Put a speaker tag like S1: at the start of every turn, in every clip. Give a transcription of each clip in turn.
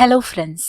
S1: Hello friends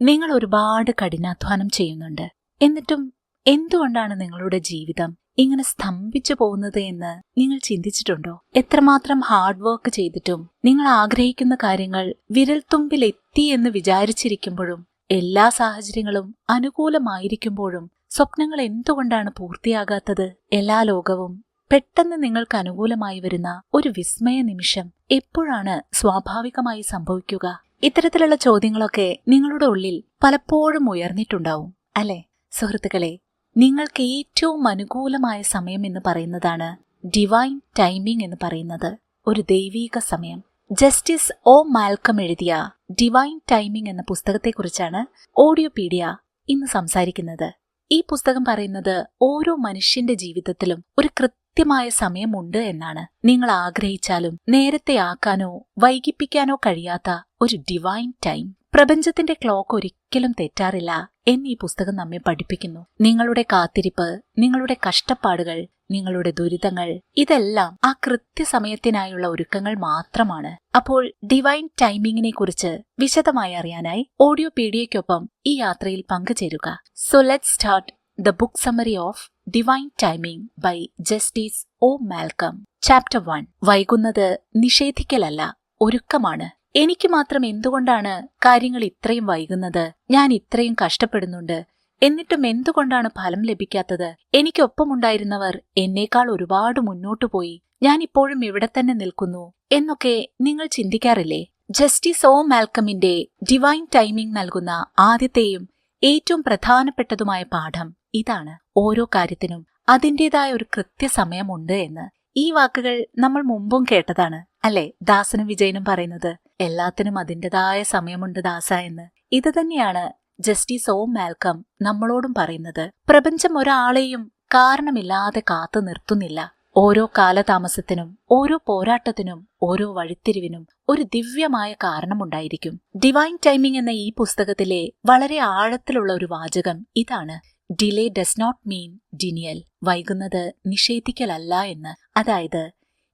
S1: നിങ്ങൾ ഒരുപാട് കഠിനാധ്വാനം ചെയ്യുന്നുണ്ട്. എന്നിട്ടും എന്തുകൊണ്ടാണ് നിങ്ങളുടെ ജീവിതം ഇങ്ങനെ സ്തംഭിച്ചു പോകുന്നത് എന്ന് നിങ്ങൾ ചിന്തിച്ചിട്ടുണ്ടോ? എത്രമാത്രം ഹാർഡ് വർക്ക് ചെയ്തിട്ടും നിങ്ങൾ ആഗ്രഹിക്കുന്ന കാര്യങ്ങൾ വിരൽത്തുമ്പിൽ എത്തി എന്ന് വിചാരിച്ചിരിക്കുമ്പോഴും എല്ലാ സാഹചര്യങ്ങളും അനുകൂലമായിരിക്കുമ്പോഴും സ്വപ്നങ്ങൾ എന്തുകൊണ്ടാണ് പൂർത്തിയാകാത്തത് എല്ലാ ലോകവും പെട്ടെന്ന് നിങ്ങൾക്ക് അനുകൂലമായി വരുന്ന ഒരു വിസ്മയ നിമിഷം എപ്പോഴാണ് സ്വാഭാവികമായി സംഭവിക്കുക? ഇത്തരത്തിലുള്ള ചോദ്യങ്ങളൊക്കെ നിങ്ങളുടെ ഉള്ളിൽ പലപ്പോഴും ഉയർന്നിട്ടുണ്ടാവും അല്ലെ? സുഹൃത്തുക്കളെ നിങ്ങൾക്ക് ഏറ്റവും അനുകൂലമായ സമയം എന്ന് പറയുന്നതാണ് ഡിവൈൻ ടൈമിംഗ് എന്ന് പറയുന്നത് ഒരു ദൈവീക സമയം. ജസ്റ്റിസ് ഓ മാൽക്കം എഴുതിയ ഡിവൈൻ ടൈമിംഗ് എന്ന പുസ്തകത്തെക്കുറിച്ചാണ് ഓഡിയോപീഡിയ ഇന്ന് സംസാരിക്കുന്നത്. ഈ പുസ്തകം പറയുന്നത് ഓരോ മനുഷ്യന്റെ ജീവിതത്തിലും ഒരു കൃത്യമായ സമയമുണ്ട് എന്നാണ് നിങ്ങൾ ആഗ്രഹിച്ചാലും നേരത്തെ ആക്കാനോ വൈകിപ്പിക്കാനോ കഴിയാത്ത ഒരു ഡിവൈൻ ടൈം പ്രപഞ്ചത്തിന്റെ ക്ലോക്ക് ഒരിക്കലും തെറ്റാറില്ല എന്ന് ഈ പുസ്തകം നമ്മെ പഠിപ്പിക്കുന്നു. നിങ്ങളുടെ കാത്തിരിപ്പ് നിങ്ങളുടെ കഷ്ടപ്പാടുകൾ നിങ്ങളുടെ ദുരിതങ്ങൾ ഇതെല്ലാം ആ കൃത്യസമയത്തിനായുള്ള ഒരുക്കങ്ങൾ മാത്രമാണ്. അപ്പോൾ ഡിവൈൻ ടൈമിങ്ങിനെ കുറിച്ച് വിശദമായി അറിയാനായി ഓഡിയോ പീഡിയയ്ക്കൊപ്പം ഈ യാത്രയിൽ പങ്കുചേരുക. So let start the book summary of divine timing by justice O Malcolm chapter one വൈകുന്നത് നിഷേധിക്കലല്ല ഒരുക്കമാണ്. എനിക്ക് മാത്രം എന്തുകൊണ്ടാണ് കാര്യങ്ങൾ ഇത്രയും വൈകുന്നത്? ഞാൻ ഇത്രയും കഷ്ടപ്പെടുന്നുണ്ട്. എന്നിട്ടും എന്തുകൊണ്ടാണ് ഫലം ലഭിക്കാത്തത്? എനിക്കൊപ്പമുണ്ടായിരുന്നവർ എന്നേക്കാൾ ഒരുപാട് മുന്നോട്ടു പോയി. ഞാൻ ഇപ്പോഴും ഇവിടെ തന്നെ നിൽക്കുന്നു. എന്നൊക്കെ നിങ്ങൾ ചിന്തിക്കാറില്ലേ? ജസ്റ്റിസ് ഓ മാൽക്കമിന്റെ ഡിവൈൻ ടൈമിംഗ് നൽകുന്ന ആദ്യത്തെയും ഏറ്റവും പ്രധാനപ്പെട്ടതുമായ പാഠം ഇതാണ്. ഓരോ കാര്യത്തിനും അതിന്റെതായ ഒരു കൃത്യസമയമുണ്ട് എന്ന് ഈ വാക്കുകൾ നമ്മൾ മുമ്പും കേട്ടതാണ് അല്ലെ? ദാസനും വിജയനും പറയുന്നത് എല്ലാത്തിനും അതിന്റെതായ സമയമുണ്ട് ദാസ എന്ന്. ഇത് തന്നെയാണ് ജസ്റ്റിസ് ഓം മാൽക്കം നമ്മളോടും പറയുന്നത്. പ്രപഞ്ചം ഒരാളെയും കാരണമില്ലാതെ കാത്തു നിർത്തുന്നില്ല. ഓരോ കാലതാമസത്തിനും ഓരോ പോരാട്ടത്തിനും ഓരോ വഴിത്തിരിവിനും ഒരു ദിവ്യമായ കാരണമുണ്ടായിരിക്കും. ഡിവൈൻ ടൈമിംഗ് എന്ന ഈ പുസ്തകത്തിലെ വളരെ ആഴത്തിലുള്ള ഒരു വാചകം ഇതാണ്. Delay does not mean denial വൈകുന്നത് നിഷേധിക്കലല്ല എന്ന്. അതായത്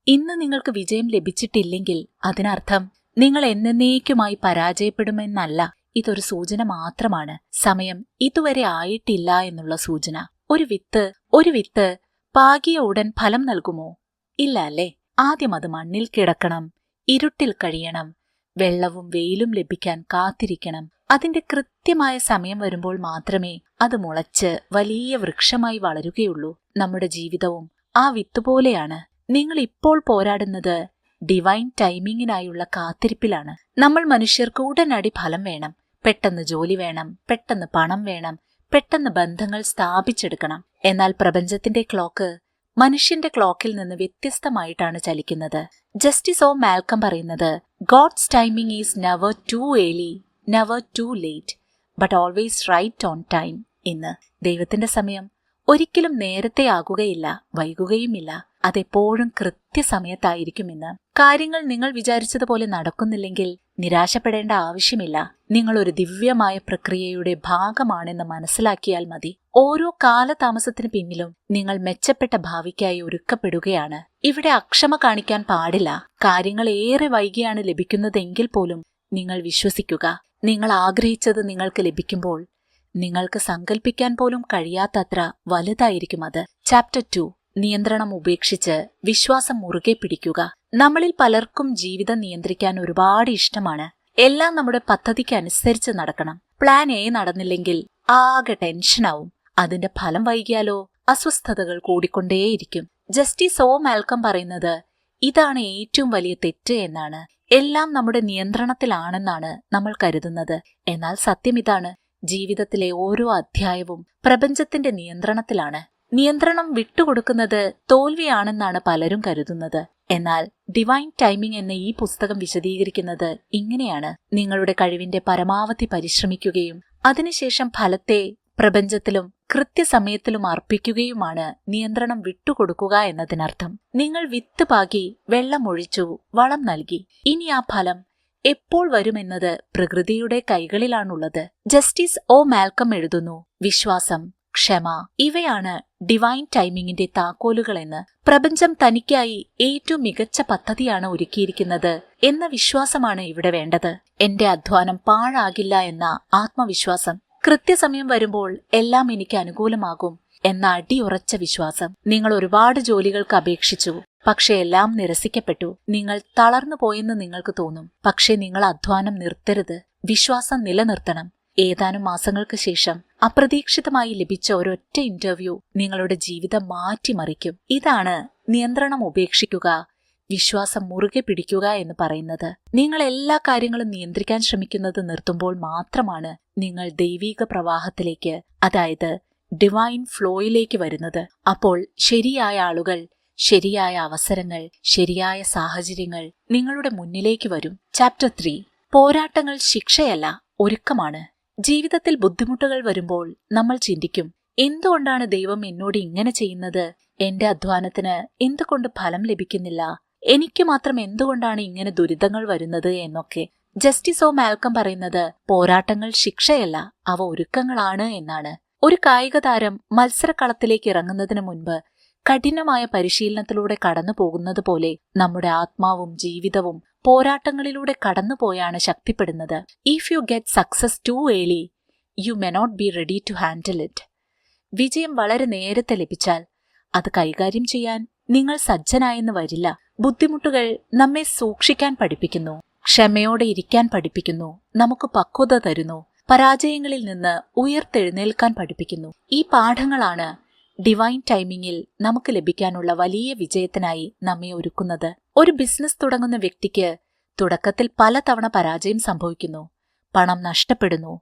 S1: ഇന്ന് നിങ്ങൾക്ക് വിജയം ലഭിച്ചിട്ടില്ലെങ്കിൽ അതിനർത്ഥം നിങ്ങൾ എന്നേക്കുമായി പരാജയപ്പെടുമെന്നല്ല. ഇതൊരു സൂചന മാത്രമാണ്. സമയം ഇതുവരെ ആയിട്ടില്ല എന്നുള്ള സൂചന. ഒരു വിത്ത് ഒരു വിത്ത് പാകിയ ഉടൻ ഫലം നൽകുമോ? ഇല്ല അല്ലേ? ആദ്യം അത് മണ്ണിൽ കിടക്കണം ഇരുട്ടിൽ കഴിയണം വെള്ളവും വെയിലും ലഭിക്കാൻ കാത്തിരിക്കണം. അതിന്റെ കൃത്യമായ സമയം വരുമ്പോൾ മാത്രമേ അത് മുളച്ച് വലിയ വൃക്ഷമായി വളരുകയുള്ളൂ. നമ്മുടെ ജീവിതവും ആ വിത്തുപോലെയാണ് നിങ്ങൾ ഇപ്പോൾ പോരാടുന്നത് ഡിവൈൻ ടൈമിങ്ങിനായുള്ള കാത്തിരിപ്പിലാണ്. നമ്മൾ മനുഷ്യർക്ക് ഉടനടി ഫലം വേണം. പെട്ടെന്ന് ജോലി വേണം പെട്ടെന്ന് പണം വേണം പെട്ടെന്ന് ബന്ധങ്ങൾ സ്ഥാപിച്ചെടുക്കണം. എന്നാൽ പ്രപഞ്ചത്തിന്റെ ക്ലോക്ക് മനുഷ്യന്റെ ക്ലോക്കിൽ നിന്ന് വ്യത്യസ്തമായിട്ടാണ് ചലിക്കുന്നത്. ജസ്റ്റിസ് ഓ മാൽക്കം പറയുന്നത് god's timing is never too early never too late but always right on time ഇന്ന് ദൈവത്തിന്റെ സമയം ഒരിക്കലും നേരത്തെ ആകുകയില്ല വൈകുകയുമില്ല അതെപ്പോഴും കൃത്യസമയത്തായിരിക്കുമെന്ന്. കാര്യങ്ങൾ നിങ്ങൾ വിചാരിച്ചതുപോലെ നടക്കുന്നില്ലെങ്കിൽ നിരാശപ്പെടേണ്ട ആവശ്യമില്ല. നിങ്ങൾ ഒരു ദിവ്യമായ പ്രക്രിയയുടെ ഭാഗമാണെന്ന് മനസ്സിലാക്കിയാൽ മതി. ഓരോ കാലതാമസത്തിന് പിന്നിലും നിങ്ങൾ മെച്ചപ്പെട്ട ഭാവിക്കായി ഒരുക്കപ്പെടുകയാണ്. ഇവിടെ അക്ഷമ കാണിക്കാൻ പാടില്ല. കാര്യങ്ങൾ ഏറെ വൈകിയാണ് ലഭിക്കുന്നതെങ്കിൽ പോലും നിങ്ങൾ വിശ്വസിക്കുക. നിങ്ങൾ ആഗ്രഹിച്ചത് നിങ്ങൾക്ക് ലഭിക്കുമ്പോൾ നിങ്ങൾക്ക് സങ്കല്പിക്കാൻ പോലും കഴിയാത്തത്ര വലുതായിരിക്കും അത്. ചാപ്റ്റർ ടു നിയന്ത്രണം ഉപേക്ഷിച്ച് വിശ്വാസം മുറുകെ പിടിക്കുക. നമ്മളിൽ പലർക്കും ജീവിതം നിയന്ത്രിക്കാൻ ഒരുപാട് ഇഷ്ടമാണ്. എല്ലാം നമ്മുടെ പദ്ധതിക്ക് അനുസരിച്ച് നടക്കണം. പ്ലാൻ എ നടന്നില്ലെങ്കിൽ ആകെ ടെൻഷനാവും അതിന്റെ ഫലം വൈകിയാലോ? അസ്വസ്ഥതകൾ കൂടിക്കൊണ്ടേയിരിക്കും. ജസ്റ്റിസ് ഓ മാൽക്കം പറയുന്നത് ഇതാണ് ഏറ്റവും വലിയ തെറ്റ് എന്നാണ്. എല്ലാം നമ്മുടെ നിയന്ത്രണത്തിലാണെന്നാണ് നമ്മൾ കരുതുന്നത്. എന്നാൽ സത്യം ഇതാണ്. ജീവിതത്തിലെ ഓരോ അധ്യായവും പ്രപഞ്ചത്തിന്റെ നിയന്ത്രണത്തിലാണ്. നിയന്ത്രണം വിട്ടുകൊടുക്കുന്നത് തോൽവിയാണെന്നാണ് പലരും കരുതുന്നത്. എന്നാൽ ഡിവൈൻ ടൈമിംഗ് എന്ന ഈ പുസ്തകം വിശദീകരിക്കുന്നത് ഇങ്ങനെയാണ്. നിങ്ങളുടെ കഴിവിന്റെ പരമാവധി പരിശ്രമിക്കുകയും അതിനുശേഷം ഫലത്തെ പ്രപഞ്ചത്തിലും കൃത്യസമയത്തിലും അർപ്പിക്കുകയുമാണ് നിയന്ത്രണം വിട്ടുകൊടുക്കുക എന്നതിനർത്ഥം. നിങ്ങൾ വിത്ത് പാകി വെള്ളമൊഴിച്ചു വളം നൽകി. ഇനി ആ ഫലം എപ്പോൾ വരുമെന്നത് പ്രകൃതിയുടെ കൈകളിലാണുള്ളത്. ജസ്റ്റിസ് ഒ മാൽക്കം എഴുതുന്നു. വിശ്വാസം ക്ഷമ. ഇവയാണ് ഡിവൈൻ ടൈമിങ്ങിന്റെ താക്കോലുകളെന്ന് പ്രപഞ്ചം തനിക്കായി ഏറ്റവും മികച്ച പദ്ധതിയാണ് ഒരുക്കിയിരിക്കുന്നത് എന്ന വിശ്വാസമാണ് ഇവിടെ വേണ്ടത്. എന്റെ അധ്വാനം പാഴാകില്ല എന്ന ആത്മവിശ്വാസം കൃത്യസമയം വരുമ്പോൾ എല്ലാം എനിക്ക് അനുകൂലമാകും എന്ന അടിയുറച്ച വിശ്വാസം. നിങ്ങൾ ഒരുപാട് ജോലികൾക്ക് അപേക്ഷിച്ചു പക്ഷെ എല്ലാം നിരസിക്കപ്പെട്ടു. നിങ്ങൾ തളർന്നു പോയെന്ന് നിങ്ങൾക്ക് തോന്നും പക്ഷേ നിങ്ങൾ അധ്വാനം നിർത്തരുത്. വിശ്വാസം നിലനിർത്തണം. ഏതാനും മാസങ്ങൾക്ക് ശേഷം അപ്രതീക്ഷിതമായി ലഭിച്ച ഒരൊറ്റ ഇന്റർവ്യൂ നിങ്ങളുടെ ജീവിതം മാറ്റിമറിക്കും. ഇതാണ് നിയന്ത്രണം ഉപേക്ഷിക്കുക വിശ്വാസം മുറുകെ പിടിക്കുക എന്ന് പറയുന്നത്. നിങ്ങൾ എല്ലാ കാര്യങ്ങളും നിയന്ത്രിക്കാൻ ശ്രമിക്കുന്നത് നിർത്തുമ്പോൾ മാത്രമാണ് നിങ്ങൾ ദൈവീക പ്രവാഹത്തിലേക്ക് അതായത് ഡിവൈൻ ഫ്ലോയിലേക്ക് വരുന്നത്. അപ്പോൾ ശരിയായ ആളുകൾ ശരിയായ അവസരങ്ങൾ ശരിയായ സാഹചര്യങ്ങൾ നിങ്ങളുടെ മുന്നിലേക്ക് വരും. ചാപ്റ്റർ ത്രീ പോരാട്ടങ്ങൾ ശിക്ഷയല്ല ഒരുക്കമാണ്. ജീവിതത്തിൽ ബുദ്ധിമുട്ടുകൾ വരുമ്പോൾ നമ്മൾ ചിന്തിക്കും എന്തുകൊണ്ടാണ് ദൈവം എന്നോട് ഇങ്ങനെ ചെയ്യുന്നത്? എന്റെ അധ്വാനത്തിന് എന്തുകൊണ്ട് ഫലം ലഭിക്കുന്നില്ല? എനിക്ക് മാത്രം എന്തുകൊണ്ടാണ് ഇങ്ങനെ ദുരിതങ്ങൾ വരുന്നത് എന്നൊക്കെ. ജസ്റ്റിസ് ഓ മാൽക്കം പറയുന്നത് പോരാട്ടങ്ങൾ ശിക്ഷയല്ല അവ ഒരുക്കങ്ങളാണ് എന്നാണ്. ഒരു കായിക താരം മത്സരക്കളത്തിലേക്ക് ഇറങ്ങുന്നതിന് മുൻപ് കഠിനമായ പരിശീലനത്തിലൂടെ കടന്നു പോകുന്നത് പോലെ നമ്മുടെ ആത്മാവും ജീവിതവും പോരാട്ടങ്ങളിലൂടെ കടന്നുപോയാണ് ശക്തിപ്പെടുന്നത്. If you get success too early you may not be ready to handle it വിജയം വളരെ നേരത്തെ ലഭിച്ചാൽ അത് കൈകാര്യം ചെയ്യാൻ നിങ്ങൾ സജ്ജനായെന്ന് വരില്ല. ബുദ്ധിമുട്ടുകൾ നമ്മെ സൂക്ഷിക്കാൻ പഠിപ്പിക്കുന്നു. ക്ഷമയോടെ ഇരിക്കാൻ പഠിപ്പിക്കുന്നു. നമുക്ക് പക്വത തരുന്നു. പരാജയങ്ങളിൽ നിന്ന് ഉയർത്തെഴുന്നേൽക്കാൻ പഠിപ്പിക്കുന്നു. ഈ പാഠങ്ങളാണ് ഡിവൈൻ ടൈമിങ്ങിൽ നമുക്ക് ലഭിക്കാനുള്ള വലിയ വിജയത്തിനായി നമ്മെ ഒരുക്കുന്നത്. ഒരു ബിസിനസ് തുടങ്ങുന്ന വ്യക്തിക്ക് തുടക്കത്തിൽ പലതവണ പരാജയം സംഭവിക്കുന്നു. പണം നഷ്ടപ്പെടുന്നു.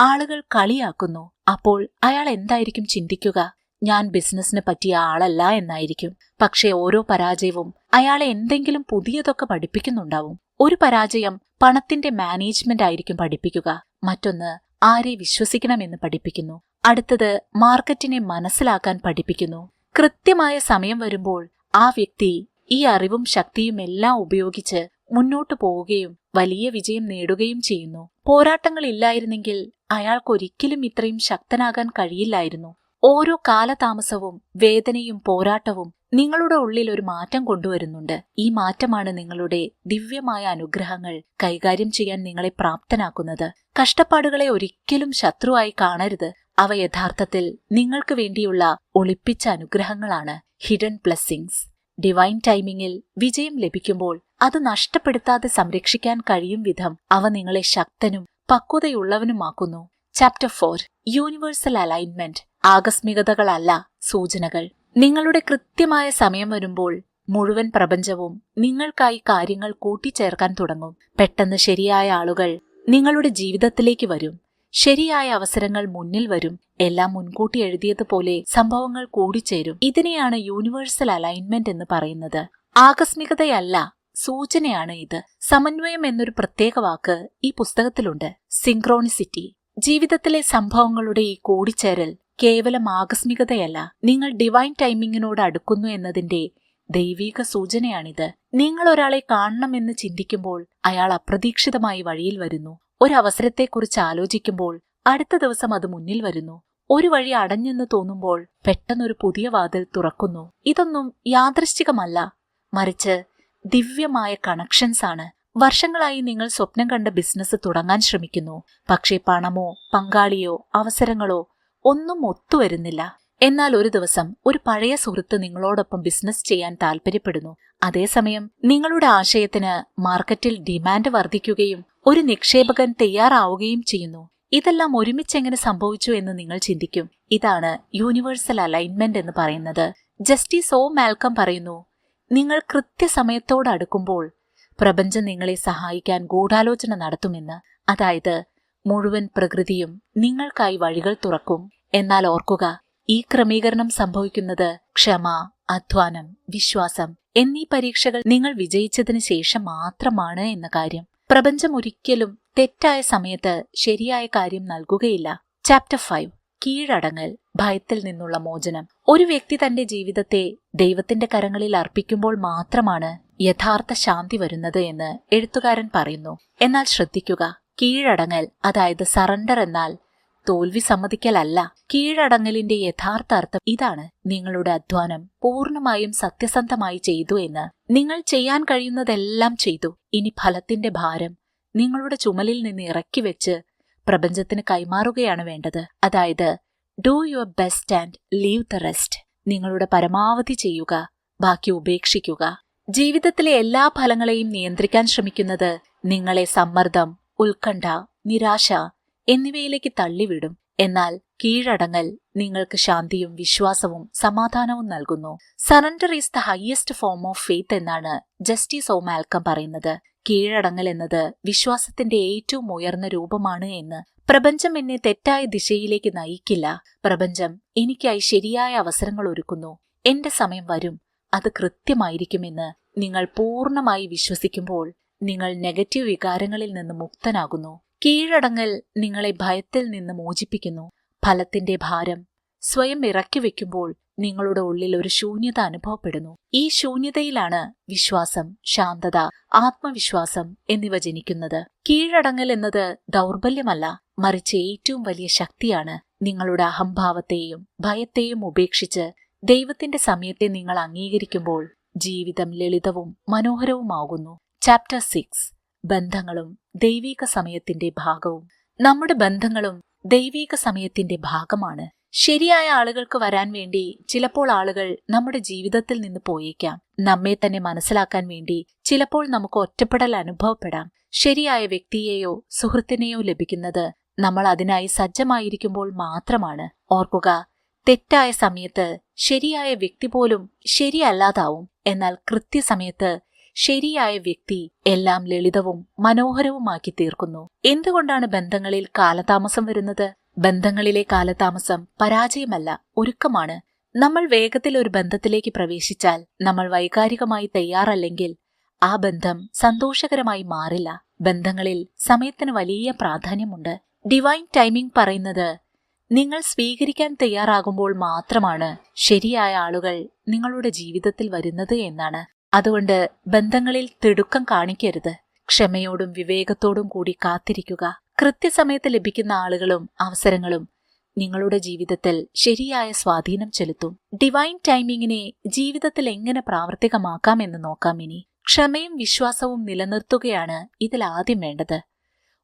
S1: ആളുകൾ കളിയാക്കുന്നു. അപ്പോൾ അയാൾ എന്തായിരിക്കും ചിന്തിക്കുക? ഞാൻ ബിസിനസ്സിന് പറ്റിയ ആളല്ല എന്നായിരിക്കും. പക്ഷേ ഓരോ പരാജയവും അയാളെ എന്തെങ്കിലും പുതിയതൊക്കെ പഠിപ്പിക്കുന്നുണ്ടാവും. ഒരു പരാജയം പണത്തിന്റെ മാനേജ്മെന്റ് ആയിരിക്കും പഠിപ്പിക്കുക. മറ്റൊന്ന് ആരെ വിശ്വസിക്കണമെന്ന് പഠിപ്പിക്കുന്നു. അടുത്തത് മാർക്കറ്റിനെ മനസ്സിലാക്കാൻ പഠിപ്പിക്കുന്നു. കൃത്യമായ സമയം വരുമ്പോൾ ആ വ്യക്തി ഈ അറിവും ശക്തിയും എല്ലാം ഉപയോഗിച്ച് മുന്നോട്ടു പോവുകയും വലിയ വിജയം നേടുകയും ചെയ്യുന്നു. പോരാട്ടങ്ങൾ ഇല്ലായിരുന്നെങ്കിൽ അയാൾക്കൊരിക്കലും ഇത്രയും ശക്തനാകാൻ കഴിയില്ലായിരുന്നു. ഓരോ കാലതാമസവും വേദനയും പോരാട്ടവും നിങ്ങളുടെ ഉള്ളിൽ ഒരു മാറ്റം കൊണ്ടുവരുന്നുണ്ട്. ഈ മാറ്റമാണ് നിങ്ങളുടെ ദിവ്യമായ അനുഗ്രഹങ്ങൾ കൈകാര്യം ചെയ്യാൻ നിങ്ങളെ പ്രാപ്തനാക്കുന്നത്. കഷ്ടപ്പാടുകളെ ഒരിക്കലും ശത്രുവായി കാണരുത്. അവ യഥാർത്ഥത്തിൽ നിങ്ങൾക്ക് വേണ്ടിയുള്ള ഒളിപ്പിച്ച അനുഗ്രഹങ്ങളാണ്. ഹിഡൻ ബ്ലെസ്സിങ്സ് ഡിവൈൻ ടൈമിംഗിൽ വിജയം ലഭിക്കുമ്പോൾ അത് നഷ്ടപ്പെടുത്താതെ സംരക്ഷിക്കാൻ കഴിയും വിധം അവ നിങ്ങളെ ശക്തനും പക്വതയുള്ളവനുമാക്കുന്നു. ചാപ്റ്റർ ഫോർ യൂണിവേഴ്സൽ അലൈൻമെന്റ് ആകസ്മികതകളല്ല സൂചനകൾ. നിങ്ങളുടെ കൃത്യമായ സമയം വരുമ്പോൾ മുഴുവൻ പ്രപഞ്ചവും നിങ്ങൾക്കായി കാര്യങ്ങൾ കൂട്ടിച്ചേർക്കാൻ തുടങ്ങും. പെട്ടെന്ന് ശരിയായ ആളുകൾ നിങ്ങളുടെ ജീവിതത്തിലേക്ക് വരും. ശരിയായ അവസരങ്ങൾ മുന്നിൽ വരും. എല്ലാം മുൻകൂട്ടി എഴുതിയതുപോലെ സംഭവങ്ങൾ കൂടിച്ചേരും. ഇതിനെയാണ് യൂണിവേഴ്സൽ അലൈൻമെന്റ് എന്ന് പറയുന്നത്. ആകസ്മികതയല്ല സൂചനയാണ് ഇത്. സമന്വയം എന്നൊരു പ്രത്യേക വാക്ക് ഈ പുസ്തകത്തിലുണ്ട്. സിങ്ക്രോണിസിറ്റി ജീവിതത്തിലെ സംഭവങ്ങളുടെ ഈ കൂടിച്ചേരൽ കേവലം ആകസ്മികതയല്ല. നിങ്ങൾ ഡിവൈൻ ടൈമിങ്ങിനോട് അടുക്കുന്നു എന്നതിന്റെ ദൈവീക സൂചനയാണിത്. നിങ്ങൾ ഒരാളെ കാണണമെന്ന് ചിന്തിക്കുമ്പോൾ അയാൾ അപ്രതീക്ഷിതമായി വഴിയിൽ വരുന്നു. ഒരവസരത്തെക്കുറിച്ച് ആലോചിക്കുമ്പോൾ അടുത്ത ദിവസം അത് മുന്നിൽ വരുന്നു. ഒരു വഴി അടഞ്ഞെന്ന് തോന്നുമ്പോൾ പെട്ടെന്നൊരു പുതിയ വാതിൽ തുറക്കുന്നു. ഇതൊന്നും യാദൃശ്ചികമല്ല. മറിച്ച് ദിവ്യമായ കണക്ഷൻസ് ആണ്. വർഷങ്ങളായി നിങ്ങൾ സ്വപ്നം കണ്ട ബിസിനസ് തുടങ്ങാൻ ശ്രമിക്കുന്നു. പക്ഷേ പണമോ പങ്കാളിയോ അവസരങ്ങളോ ഒന്നും ഒത്തുവരുന്നില്ല. എന്നാൽ ഒരു ദിവസം ഒരു പഴയ സുഹൃത്ത് നിങ്ങളോടൊപ്പം ബിസിനസ് ചെയ്യാൻ താൽപ്പര്യപ്പെടുന്നു അതേസമയം നിങ്ങളുടെ ആശയത്തിന് മാർക്കറ്റിൽ ഡിമാൻഡ് വർദ്ധിക്കുകയും ഒരു നിക്ഷേപകൻ തയ്യാറാവുകയും ചെയ്യുന്നു. ഇതെല്ലാം ഒരുമിച്ച് എങ്ങനെ സംഭവിച്ചു എന്ന് നിങ്ങൾ ചിന്തിക്കും. ഇതാണ് യൂണിവേഴ്സൽ അലൈൻമെന്റ് എന്ന് പറയുന്നത്. ജസ്റ്റിസ് ഓ മാൽക്കം പറയുന്നു നിങ്ങൾ കൃത്യസമയത്തോട് അടുക്കുമ്പോൾ പ്രപഞ്ചം നിങ്ങളെ സഹായിക്കാൻ ഗൂഢാലോചന നടത്തുമെന്ന്. അതായത് മുഴുവൻ പ്രകൃതിയും നിങ്ങൾക്കായി വഴികൾ തുറക്കും. എന്നാൽ ഓർക്കുക ഈ ക്രമീകരണം സംഭവിക്കുന്നത് ക്ഷമ അധ്വാനം വിശ്വാസം എന്നീ പരീക്ഷകൾ നിങ്ങൾ വിജയിച്ചതിന് ശേഷം മാത്രമാണ് എന്ന കാര്യം. പ്രപഞ്ചം ഒരിക്കലും തെറ്റായ സമയത്ത് ശരിയായ കാര്യം നൽകുകയില്ല. Chapter five കീഴടങ്ങൽ. ഭയത്തിൽ നിന്നുള്ള മോചനം. ഒരു വ്യക്തി തന്റെ ജീവിതത്തെ ദൈവത്തിന്റെ കരങ്ങളിൽ അർപ്പിക്കുമ്പോൾ മാത്രമാണ് യഥാർത്ഥ ശാന്തി വരുന്നത് എന്ന് എഴുത്തുകാരൻ പറയുന്നു. എന്നാൽ ശ്രദ്ധിക്കുക കീഴടങ്ങൽ അതായത് സറണ്ടർ എന്നാൽ തോൽവി സമ്മതിക്കലല്ല. കീഴടങ്ങലിന്റെ യഥാർത്ഥ അർത്ഥം ഇതാണ്. നിങ്ങളുടെ അധ്വാനം പൂർണമായും സത്യസന്ധമായി ചെയ്തു എന്ന് നിങ്ങൾ ചെയ്യാൻ കഴിയുന്നതെല്ലാം ചെയ്തു. ഇനി ഫലത്തിന്റെ ഭാരം നിങ്ങളുടെ ചുമലിൽ നിന്ന് ഇറക്കി വെച്ച് പ്രപഞ്ചത്തിന് കൈമാറുകയാണ് വേണ്ടത്. അതായത് do your best and leave the rest നിങ്ങളുടെ പരമാവധി ചെയ്യുക ബാക്കി ഉപേക്ഷിക്കുക. ജീവിതത്തിലെ എല്ലാ ഫലങ്ങളെയും നിയന്ത്രിക്കാൻ ശ്രമിക്കുന്നത് നിങ്ങളെ സമ്മർദ്ദം ഉത്കണ്ഠ നിരാശ എന്നിവയിലേക്ക് തള്ളിവിടും. എന്നാൽ കീഴടങ്ങൽ നിങ്ങൾക്ക് ശാന്തിയും വിശ്വാസവും സമാധാനവും നൽകുന്നു. Surrender is the highest form of faith എന്നാണ് ജസ്റ്റിസ് ഓ മാൽക്കം പറയുന്നത്. കീഴടങ്ങൽ എന്നത് വിശ്വാസത്തിന്റെ ഏറ്റവും ഉയർന്ന രൂപമാണ് എന്ന്. പ്രപഞ്ചം എന്നെ തെറ്റായ ദിശയിലേക്ക് നയിക്കില്ല. പ്രപഞ്ചം എനിക്കായി ശരിയായ അവസരങ്ങൾ ഒരുക്കുന്നു. എന്റെ സമയം വരും. അത് കൃത്യമായിരിക്കുമെന്ന് നിങ്ങൾ പൂർണമായി വിശ്വസിക്കുമ്പോൾ നിങ്ങൾ നെഗറ്റീവ് വികാരങ്ങളിൽ നിന്ന് മുക്തനാകുന്നു. കീഴടങ്ങൽ നിങ്ങളെ ഭയത്തിൽ നിന്ന് മോചിപ്പിക്കുന്നു. ഫലത്തിന്റെ ഭാരം സ്വയം ഇറക്കി വെക്കുമ്പോൾ നിങ്ങളുടെ ഉള്ളിൽ ഒരു ശൂന്യത അനുഭവപ്പെടുന്നു. ഈ ശൂന്യതയിലാണ് വിശ്വാസം ശാന്തത ആത്മവിശ്വാസം എന്നിവ ജനിക്കുന്നത്. കീഴടങ്ങൽ എന്നത് ദൗർബല്യമല്ല മറിച്ച് ഏറ്റവും വലിയ ശക്തിയാണ്. നിങ്ങളുടെ അഹംഭാവത്തെയും ഭയത്തെയും ഉപേക്ഷിച്ച് ദൈവത്തിന്റെ സമയത്തെ നിങ്ങൾ അംഗീകരിക്കുമ്പോൾ ജീവിതം ലളിതവും മനോഹരവുമാകുന്നു. ചാപ്റ്റർ സിക്സ് ബന്ധങ്ങളും ദൈവീക സമയത്തിന്റെ ഭാഗവും. നമ്മുടെ ബന്ധങ്ങളും ദൈവീക സമയത്തിന്റെ ഭാഗമാണ്. ശരിയായ ആളുകൾക്ക് വരാൻ വേണ്ടി ചിലപ്പോൾ ആളുകൾ നമ്മുടെ ജീവിതത്തിൽ നിന്ന് പോയേക്കാം. നമ്മെ തന്നെ മനസ്സിലാക്കാൻ വേണ്ടി ചിലപ്പോൾ നമുക്ക് ഒറ്റപ്പെടൽ അനുഭവപ്പെടാം. ശരിയായ വ്യക്തിയെയോ സുഹൃത്തിനെയോ ലഭിക്കുന്നത് നമ്മൾ അതിനായി സജ്ജമായിരിക്കുമ്പോൾ മാത്രമാണ്. ഓർക്കുക തെറ്റായ സമയത്ത് ശരിയായ വ്യക്തി പോലും ശരിയല്ലാതാവും. എന്നാൽ കൃത്യസമയത്ത് ശരിയായ വ്യക്തി എല്ലാം ലളിതവും മനോഹരവുമാക്കി തീർക്കുന്നു എന്തുകൊണ്ടാണ് ബന്ധങ്ങളിൽ കാലതാമസം വരുന്നത്? ബന്ധങ്ങളിലെ കാലതാമസം പരാജയമല്ല ഒരുക്കമാണ്. നമ്മൾ വേഗത്തിൽ ഒരു ബന്ധത്തിലേക്ക് പ്രവേശിച്ചാൽ നമ്മൾ വൈകാരികമായി തയ്യാറല്ലെങ്കിൽ ആ ബന്ധം സന്തോഷകരമായി മാറില്ല. ബന്ധങ്ങളിൽ സമയത്തിന് വലിയ പ്രാധാന്യമുണ്ട്. ഡിവൈൻ ടൈമിംഗ് പറയുന്നത് നിങ്ങൾ സ്വീകരിക്കാൻ തയ്യാറാകുമ്പോൾ മാത്രമാണ് ശരിയായ ആളുകൾ നിങ്ങളുടെ ജീവിതത്തിൽ വരുന്നത് എന്നാണ്. അതുകൊണ്ട് ബന്ധങ്ങളിൽ തിടുക്കം കാണിക്കരുത്. ക്ഷമയോടും വിവേകത്തോടും കൂടി കാത്തിരിക്കുക. കൃത്യസമയത്ത് ലഭിക്കുന്ന ആളുകളും അവസരങ്ങളും നിങ്ങളുടെ ജീവിതത്തിൽ ശരിയായ സ്വാധീനം ചെലുത്തും. ഡിവൈൻ ടൈമിങ്ങിനെ ജീവിതത്തിൽ എങ്ങനെ പ്രാവർത്തികമാക്കാം എന്ന് നോക്കാം ഇനി. ക്ഷമയും വിശ്വാസവും നിലനിർത്തുകയാണ് ഇതിൽ ആദ്യം വേണ്ടത്.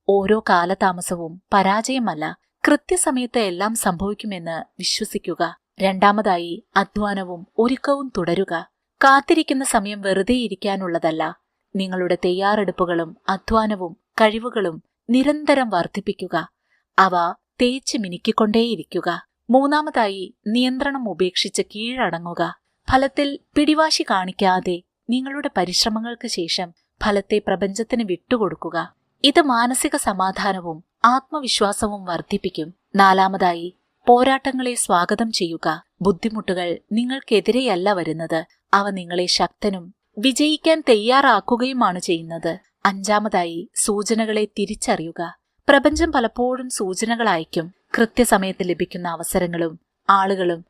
S1: ഓരോ കാലതാമസവും പരാജയമല്ല. കൃത്യസമയത്ത് എല്ലാം സംഭവിക്കുമെന്ന് വിശ്വസിക്കുക. രണ്ടാമതായി അധ്വാനവും ഒരുക്കവും തുടരുക. കാത്തിരിക്കുന്ന സമയം വെറുതെ ഇരിക്കാനുള്ളതല്ല. നിങ്ങളുടെ തയ്യാറെടുപ്പുകളും അധ്വാനവും കഴിവുകളും നിരന്തരം വർദ്ധിപ്പിക്കുക. അവ തേച്ച് മിനുക്കിക്കൊണ്ടേയിരിക്കുക. മൂന്നാമതായി നിയന്ത്രണം ഉപേക്ഷിച്ച് കീഴടങ്ങുക. ഫലത്തിൽ പിടിവാശി കാണിക്കാതെ നിങ്ങളുടെ പരിശ്രമങ്ങൾക്ക് ശേഷം ഫലത്തെ പ്രപഞ്ചത്തിന് വിട്ടുകൊടുക്കുക. ഇത് മാനസിക സമാധാനവും ആത്മവിശ്വാസവും വർദ്ധിപ്പിക്കും. നാലാമതായി പോരാട്ടങ്ങളെ സ്വാഗതം ചെയ്യുക. ബുദ്ധിമുട്ടുകൾ നിങ്ങൾക്കെതിരെയല്ല വരുന്നത്. അവ നിങ്ങളെ ശക്തനും വിജയിക്കാൻ തയ്യാറാക്കുകയുമാണ് ചെയ്യുന്നത്. അഞ്ചാമതായി സൂചനകളെ തിരിച്ചറിയുക. പ്രപഞ്ചം പലപ്പോഴും സൂചനകൾ അയക്കും കൃത്യസമയത്ത് ലഭിക്കുന്ന അവസരങ്ങളും ആളുകളും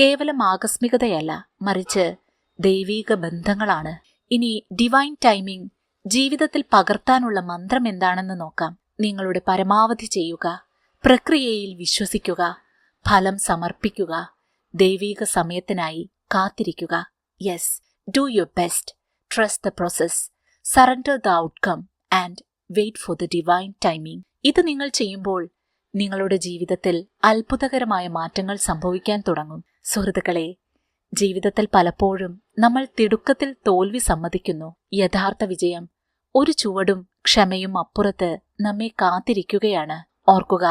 S1: കേവലം ആകസ്മികതയല്ല മറിച്ച് ദൈവീക ബന്ധങ്ങളാണ്. ഇനി ഡിവൈൻ ടൈമിംഗ് ജീവിതത്തിൽ പകർത്താനുള്ള മന്ത്രം എന്താണെന്ന് നോക്കാം. നിങ്ങളുടെ പരമാവധി ചെയ്യുക. പ്രക്രിയയിൽ വിശ്വസിക്കുക. ഫലം സമർപ്പിക്കുക. ദൈവീക സമയത്തിനായി കാത്തിരിക്കുക. Yes do your best. Trust the process. Surrender the outcome and wait for the divine timing. ഇത് നിങ്ങൾ ചെയ്യുമ്പോൾ നിങ്ങളുടെ ജീവിതത്തിൽ അത്ഭുതകരമായ മാറ്റങ്ങൾ സംഭവിക്കാൻ തുടങ്ങും സുഹൃത്തുക്കളെ ജീവിതത്തിൽ പലപ്പോഴും നമ്മൾ തിടുക്കത്തിൽ തോൽവി സമ്മതിക്കുന്നു യഥാർത്ഥ വിജയം ഒരു ചുവടും ക്ഷമയും അപ്പുറത്ത് നമ്മെ കാത്തിരിക്കുകയാണ് ഓർക്കുക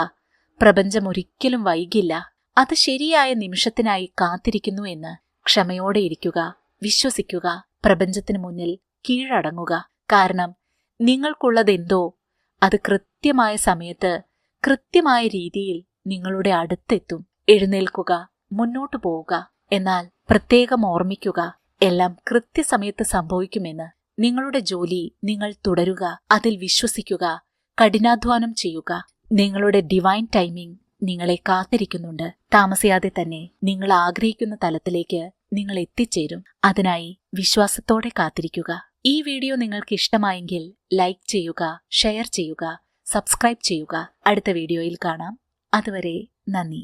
S1: പ്രപഞ്ചം ഒരിക്കലും വൈകില്ല അത് ശരിയായ നിമിഷത്തിനായി കാത്തിരിക്കുന്നു എന്ന് ക്ഷമയോടെ ഇരിക്കുക വിശ്വസിക്കുക പ്രപഞ്ചത്തിന് മുന്നിൽ കീഴടങ്ങുക. കാരണം നിങ്ങൾക്കുള്ളതെന്തോ അത് കൃത്യമായ സമയത്ത് കൃത്യമായ രീതിയിൽ നിങ്ങളുടെ അടുത്തെത്തും. എഴുന്നേൽക്കുക മുന്നോട്ടു പോവുക. എന്നാൽ പ്രത്യേകം ഓർമ്മിക്കുക എല്ലാം കൃത്യസമയത്ത് സംഭവിക്കുമെന്ന്. നിങ്ങളുടെ ജോലി നിങ്ങൾ തുടരുക അതിൽ വിശ്വസിക്കുക കഠിനാധ്വാനം ചെയ്യുക. നിങ്ങളുടെ ഡിവൈൻ ടൈമിംഗ് നിങ്ങളെ കാത്തിരിക്കുന്നുണ്ട്. താമസിയാതെ തന്നെ നിങ്ങൾ ആഗ്രഹിക്കുന്ന തലത്തിലേക്ക് നിങ്ങൾ എത്തിച്ചേരും. അതിനായി വിശ്വാസത്തോടെ കാത്തിരിക്കുക. ഈ വീഡിയോ നിങ്ങൾക്ക് ഇഷ്ടമായെങ്കിൽ ലൈക്ക് ചെയ്യുക ഷെയർ ചെയ്യുക സബ്സ്ക്രൈബ് ചെയ്യുക. അടുത്ത വീഡിയോയിൽ കാണാം. അതുവരെ നന്ദി.